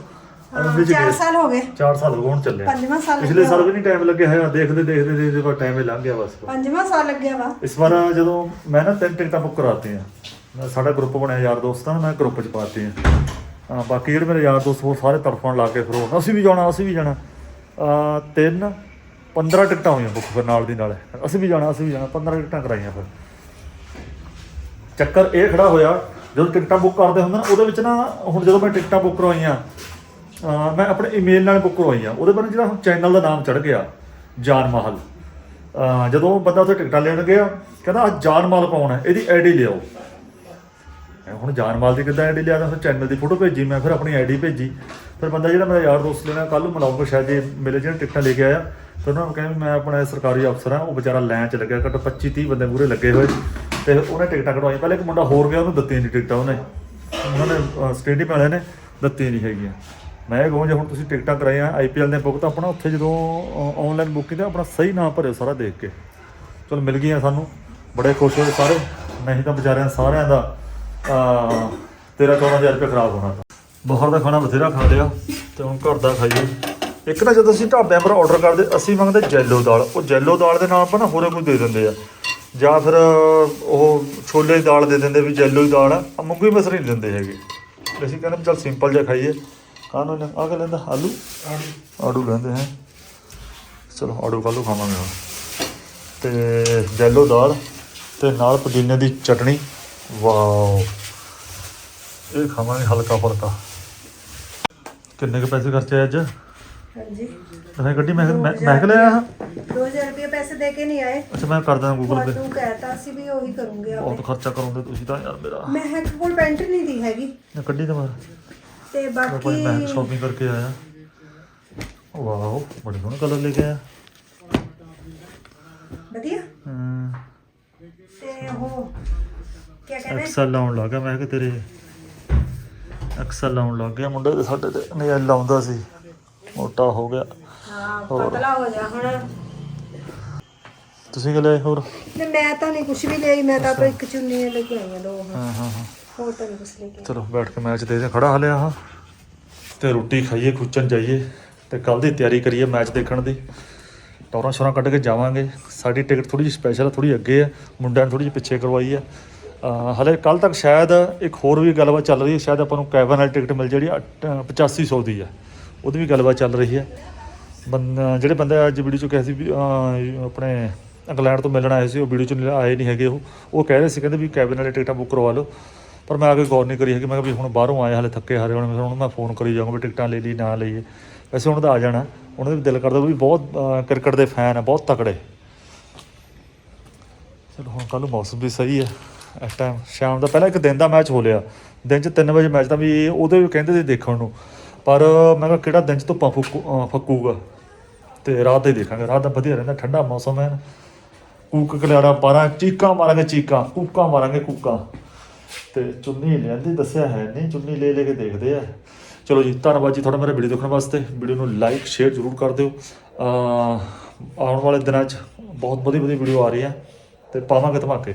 ਉਹਦੇ ਚ 4 ਗਏ। ਸਾਲ ਹੋ ਗਏ। ਚਾਰ ਸਾਲ ਹੋ ਗਏ ਹੁਣ ਚੱਲਿਆ ਪੰਜਵਾਂ ਸਾਲ ਪਿਛਲੇ ਸਾਲ ਵੀ। ਨਹੀਂ ਟਾਈਮ ਲੱਗਿਆ ਹੈਗਾ ਦੇਖਦੇ ਦੇਖਦੇ ਦੇਖਦੇ ਪਰ ਟਾਈਮ ਹੀ ਲੰਘ ਗਿਆ ਬਸ। ਪੰਜਵਾਂ ਸਾਲ ਲੱਗਿਆ ਵਾ। ਇਸ ਵਾਰ ਜਦੋਂ ਮੈਂ ਨਾ ਤਿੰਨ ਟਿਕਟਾਂ ਬੁੱਕ ਕਰਾਤੀਆਂ। ਮੈਂ ਸਾਡਾ ਗਰੁੱਪ ਬਣਿਆ ਯਾਰ ਦੋਸਤਾਂ ਦਾ ਮੈਂ ਗਰੁੱਪ 'ਚ ਪਾਤੀਆਂ ਹਾਂ ਬਾਕੀ ਜਿਹੜੇ ਮੇਰੇ ਯਾਰ ਦੋਸਤ ਉਹ ਸਾਰੇ ਤੜਫਣ ਲਾ ਕੇ ਫਿਰ ਉਹ, ਅਸੀਂ ਵੀ ਜਾਣਾ ਅਸੀਂ ਵੀ ਜਾਣਾ। ਆ ਤਿੰਨ 15 ਟਿਕਟਾਂ ਹੋਈਆਂ ਬੁੱਕ ਫਿਰ ਨਾਲ ਦੀ ਨਾਲ। ਅਸੀਂ ਵੀ ਜਾਣਾ ਅਸੀਂ ਵੀ ਜਾਣਾ 15 ਟਿਕਟਾਂ ਕਰਾਈਆਂ ਫਿਰ। ਚੱਕਰ ਇਹ ਖੜਾ ਹੋਇਆ ਜਦੋਂ ਟਿਕਟਾਂ ਬੁੱਕ ਕਰਦੇ ਹੁੰਦੇ ਨਾ ਉਹਦੇ ਵਿੱਚ ਨਾ ਹੁਣ ਜਦੋਂ ਮੈਂ ਟਿਕਟਾਂ ਬੁੱਕ ਕਰਵਾਈਆਂ ਮੈਂ ਆਪਣੇ ਈਮੇਲ ਨਾਲ ਬੁੱਕ ਕਰਵਾਈਆਂ ਉਹਦੇ ਪਰ ਜਿਹੜਾ ਹੁਣ ਚੈਨਲ ਦਾ ਨਾਮ ਚੜ ਗਿਆ ਜਾਨ ਮਹਲ। ਜਦੋਂ ਬੰਦਾ ਉੱਥੇ ਟਿਕਟਾਂ ਲੈਣ ਗਿਆ ਕਹਿੰਦਾ ਆ ਜਾਨ ਮਹਲ ਕੌਣ ਹੈ ਇਹਦੀ ਆਈਡੀ ਲਿਆਓ। ਮੈਂ ਹੁਣ ਜਾਨ ਮਾਲ ਦੀ ਕਿੱਦਾਂ ਆਈਡੀ ਲਿਆਦਾ, ਫਿਰ ਚੈਨਲ ਦੀ ਫੋਟੋ ਭੇਜੀ, ਮੈਂ ਫਿਰ ਆਪਣੀ ਆਈਡੀ ਭੇਜੀ। ਫਿਰ ਬੰਦਾ ਜਿਹੜਾ ਮੇਰਾ ਯਾਰ ਦੋਸਤ ਲੈਣਾ ਕੱਲ ਨੂੰ ਮਿਲਾਊਗਾ, ਸ਼ਾਇਦ ਜੇ ਮੇਰੇ ਜਿਹੜੇ ਟਿਕਟਾਂ ਲੈ ਕੇ ਆਇਆ। ਫਿਰ ਉਹਨਾਂ ਨੂੰ ਕਹਿੰਦਾ ਵੀ ਮੈਂ ਆਪਣਾ ਸਰਕਾਰੀ ਅਫਸਰ ਹਾਂ, ਉਹ ਵਿਚਾਰਾ ਲਾਈਨ 'ਚ ਲੱਗਿਆ, ਘੱਟੋ 25 30 ਬੰਦੇ ਮੂਰੇ ਲੱਗੇ ਹੋਏ। ਤੇ ਉਹਨੇ ਟਿਕਟਾਂ ਕਢਵਾਈਆਂ। ਪਹਿਲੇ ਇੱਕ ਮੁੰਡਾ ਹੋਰ ਗਿਆ, ਉਹਨੂੰ ਦਿੱਤੀਆਂ ਨਹੀਂ ਟਿਕਟਾਂ ਉਹਨੇ। ਉਹਨਾਂ ਨੇ ਸਟੇਡੀਅਮ ਵਾਲਿਆਂ ਨੇ ਦਿੱਤੀਆਂ ਨਹੀਂ ਹੈਗੀਆਂ। ਮੈਂ ਕਹੂੰ ਜੇ ਹੁਣ ਤੁਸੀਂ ਟਿਕਟਾਂ ਕਰਾਈਆਂ ਆਈਪੀਐਲ ਦੇ ਬੁੱਕ ਤਾਂ ਆਪਣਾ ਉੱਥੇ ਜਦੋਂ ਆਨਲਾਈਨ ਬੁਕਿੰਗ ਤੇ ਆਪਣਾ ਸਹੀ ਨਾਮ ਭਰਿਓ ਸਾਰਾ ਦੇਖ ਕੇ। ਚਲ ਮਿਲ ਗਈਆਂ ਸਾਨੂੰ। ਬੜੇ ਖੁਸ਼ ਹੋਏ ਸਾਰੇ। ਨਹੀਂ ਤਾਂ ਵਿਚਾਰਿਆਂ ਸਾਰਿਆਂ ਦਾ ਅਹ, ਤੇਰਾਂ 14000 ਰੁਪਏ ਖਰਾਬ ਹੋਣਾ ਤਾਂ। ਬਾਹਰ ਦਾ ਖਾਣਾ ਬਥੇਰਾ ਖਾ ਲਿਆ ਤੇ ਹੁਣ ਘਰ ਦਾ ਖਾਈਏ। ਇੱਕ ਨਾ ਜਦੋਂ ਅਸੀਂ ਢਾਬਿਆਂ ਪਰ ਆਰਡਰ ਕਰਦੇ ਅਸੀਂ ਮੰਗਦੇ ਜੈਲੋ ਦਾਲ। ਉਹ ਜੈਲੋ ਦਾਲ ਦੇ ਨਾਲ ਆਪਾਂ ਨਾ ਹੋਰੇ ਕੋਈ ਦੇ ਦਿੰਦੇ ਆ। ਜਾਂ ਫਿਰ ਉਹ ਛੋਲੇ ਦੀ ਦਾਲ ਦੇ ਦਿੰਦੇ ਵੀ ਜੈਲੋ ਦੀ ਦਾਲ ਆ। ਆਹ ਮੂੰਗੀ ਮਸਰੀ ਨਹੀਂ ਦਿੰਦੇ ਹੈਗੇ। ਅਸੀਂ ਕਹਿੰਦੇ ਵੀ ਚੱਲ ਸਿੰਪਲ ਜਿਹਾ ਖਾਈਏ। ਕਾਹਨੂੰ ਆ ਕੇ ਲੈਂਦਾ? ਆਲੂ? ਆੜੂ ਲੈਂਦੇ ਹੈ। ਚਲੋ ਆੜੂ ਕੱਲ੍ਹ ਨੂੰ ਖਾਵਾਂਗੇ ਹੁਣ। ਤੇ ਜੈਲੋ ਦਾਲ ਤੇ ਨਾਲ ਪੁਦੀਨੇ ਦੀ ਚਟਣੀ ਵਾਓ। ਇਹ ਖਾਵਾਂਗੇ ਹਲਕਾ ਫੁਲਕਾ। ਕਿੰਨੇ ਕੁ ਪੈਸੇ ਖਰਚੇ ਅੱਜ? ਹਾਂਜੀ। ਤੁਸੀਂ ਗੱਡੀ ਮੈਂ ਮੈਂ ਮੈਂ ਲਿਆ ਹਾਂ 2000 ਰੁਪਏ ਪੈਸੇ ਦੇ ਕੇ ਨਹੀਂ ਆਏ। ਅੱਛਾ ਮੈਂ ਕਰ ਦਾਂ ਗੂਗਲ ਪੇ ਤੁਹਾਨੂੰ ਕਹਿਤਾ ਸੀ ਵੀ ਉਹੀ ਕਰੂੰਗੇ ਆਪੇ। ਬਹੁਤ ਖਰਚਾ ਕਰੋਗੇ ਤੁਸੀਂ ਤਾਂ ਯਾਰ ਮੇਰਾ। ਮੈਂ ਹੈਕ ਕੋਲ ਪੈਂਟ ਨਹੀਂ ਦੀ ਹੈਗੀ। ਮੈਂ ਕੱਢੀ ਤਾਂ ਮਾਰ ਤੇ ਮੈਂ ਕੋਈ ਬਾਕੀ ਮੈਂ ਸ਼ਾਪਿੰਗ ਕਰਕੇ ਆਇਆ। ਵਾਓ ਬੜੇ ਸੋਹਣੇ ਕਲਰ ਲੈ ਕੇ ਆਇਆ। ਵਧੀਆ? ਹਮ ਤੇ ਉਹ ਕੀ ਕਹਿੰਦੇ? ਐਕਸਲ ਲਾਉਣ ਲੱਗ ਮੈਂ ਕਿ ਤੇਰੇ ਐਕਸਲ ਲਾਉਣ ਲੱਗ ਗਿਆ। ਮੁੰਡੇ ਦੇ ਸਾਡੇ ਤੇ ਨਹੀਂ ਲਾਉਂਦਾ ਸੀ। ਮੋਟਾ ਹੋ ਗਿਆ। ਹਾਂ ਪਤਲਾ ਹੋ ਜਾ ਹੁਣ। ਤੁਸੀਂ ਕਿ ਲਏ ਹੋਰ? ਤੇ ਮੈਂ ਤਾਂ ਨਹੀਂ ਕੁਝ ਵੀ ਲਈ ਮੈਂ ਤਾਂ ਇੱਕ ਚੁੰਨੀ ਲੈ ਕੇ ਆਈ ਆ ਦੋ। ਹਾਂ ਹਾਂ ਹਾਂ। ਹੋਰ ਤਾਂ ਨਹੀਂ ਕੁਝ ਲੈ ਕੇ। ਚਲੋ ਬੈਠ ਕੇ ਮੈਚ ਦੇਖਦੇ ਖੜਾ ਹਲਿਆ ਹਾਂ ਤੇ ਰੋਟੀ ਖਾਈਏ ਖੁੱਚਣ ਜਾਈਏ। ਤੇ ਕੱਲ ਦੀ ਤਿਆਰੀ ਕਰੀਏ ਮੈਚ ਦੇਖਣ ਦੀ। ਟੌਰਾਂ ਸ਼ੋਰਾਂ ਕੱਢ ਕੇ ਜਾਵਾਂਗੇ। ਸਾਡੀ ਟਿਕਟ ਥੋੜੀ ਜਿਹੀ ਸਪੈਸ਼ਲ ਥੋੜੀ ਅੱਗੇ ਹੈ ਮੁੰਡਿਆਂ ਨੇ ਥੋੜੀ ਜਿਹੀ ਪਿੱਛੇ ਕਰਵਾਈ ਅਹ ਹਲੇ ਕੱਲ ਤੱਕ ਸ਼ਾਇਦ ਇੱਕ ਹੋਰ ਵੀ ਗੱਲਬਾਤ ਚੱਲ ਰਹੀ ਹੈ, ਸ਼ਾਇਦ ਆਪਾਂ ਨੂੰ ਕੈਬਨ ਵਾਲੀ ਟਿਕਟ ਮਿਲ ਜਿਹੜੀ ਅੱਠ- ਅਹ 8500 ਦੀ ਹੈ ਉਹਦੀ ਵੀ ਗੱਲਬਾਤ ਚੱਲ ਰਹੀ ਹੈ। ਬੰਦ ਜਿਹੜੇ ਬੰਦੇ ਅੱਜ ਵੀਡੀਓ ਚ ਕਹੇ ਸੀ ਵੀ ਆਪਣੇ ਇੰਗਲੈਂਡ ਤੋਂ ਮਿਲਣ ਆਏ ਸੀ, ਉਹ ਵੀਡੀਓ ਚ ਆਏ ਨਹੀਂ ਹੈਗੇ ਉਹ। ਉਹ ਕਹਿ ਰਹੇ ਸੀ, ਕਹਿੰਦੇ ਵੀ ਕੈਬਨ ਵਾਲੀ ਟਿਕਟਾਂ ਬੁੱਕ ਕਰਵਾ ਲਓ। ਪਰ ਮੈਂ ਆ ਕੇ ਗੌਰ ਨਹੀਂ ਕਰੀ ਹੈਗੀ, ਮੈਂ ਕਿਹਾ ਵੀ ਹੁਣ ਬਾਹਰੋਂ ਆਏ, ਹਾਲੇ ਥੱਕੇ ਹਾਰੇ ਹੁਣ, ਮੈਂ ਹੁਣ ਮੈਂ ਫੋਨ ਕਰੀ ਜਾਊਂਗਾ ਵੀ ਟਿਕਟਾਂ ਲੈ ਲਈ, ਨਾ ਲਈਏ ਵੈਸੇ ਉਹਨਾਂ ਦਾ ਆ ਜਾਣਾ, ਉਹਨਾਂ ਦਾ ਵੀ ਦਿਲ ਕਰਦਾ ਵੀ ਬਹੁਤ ਕ੍ਰਿਕਟ ਦੇ ਫੈਨ ਆ, ਬਹੁਤ ਤਕੜੇ। ਚਲੋ ਹੁਣ ਕੱਲ ਮੌਸਮ ਵੀ ਸਹੀ ਹੈ। ਇਸ ਟਾਈਮ ਸ਼ਾਮ ਦਾ ਪਹਿਲਾਂ ਇੱਕ ਦਿਨ ਦਾ ਮੈਚ ਹੋ ਲਿਆ। ਦਿਨ ਚ 3 ਵਜੇ ਮੈਚ ਤਾਂ ਵੀ ਉਹਦੇ ਵੀ ਕਹਿੰਦੇ ਸੀ ਦੇਖਣ ਨੂੰ। ਪਰ ਮੈਂ ਕਿਹਾ ਕਿਹੜਾ ਦਿਨ ਚ ਧੁੱਪਾਂ ਫੁੱਕੂ- ਫੱਕੂਗਾ? ਤੇ ਰਾਤ ਦੇ ਦੇਖਾਂਗੇ। ਰਾਤ ਦਾ ਵਧੀਆ ਰਹਿੰਦਾ, ਠੰਡਾ ਮੌਸਮ ਹੈ ਕੂਕ ਕਲਿਆੜਾ 12 ਚੀਕਾਂ ਮਾਰਾਂਗੇ ਚੀਕਾਂ, ਕੂਕਾਂ ਮਾਰਾਂਗੇ ਕੂਕਾਂ। ਤੇ ਚੁੰਨੀ ਲੈਂਦੀ ਦੱਸਿਆ ਹੈ ਨਹੀਂ, ਚੁੰਨੀ ਲੈ ਲੈ ਕੇ ਦੇਖਦੇ ਆ। ਚਲੋ ਜੀ, ਧੰਨਵਾਦ ਜੀ ਤੁਹਾਡਾ ਮੇਰਾ ਵੀਡੀਓ ਦੇਖਣ ਵਾਸਤੇ। ਵੀਡੀਓ ਨੂੰ ਲਾਈਕ ਸ਼ੇਅਰ ਜ਼ਰੂਰ ਕਰ ਦਿਓ। ਆਉਣ ਵਾਲੇ ਦਿਨਾਂ 'ਚ ਬਹੁਤ ਵਧੀਆ ਵਧੀਆ ਵੀਡੀਓ ਆ ਰਹੀ ਹੈ ਤੇ ਪਾਵਾਂਗੇ ਧਮਾਕੇ।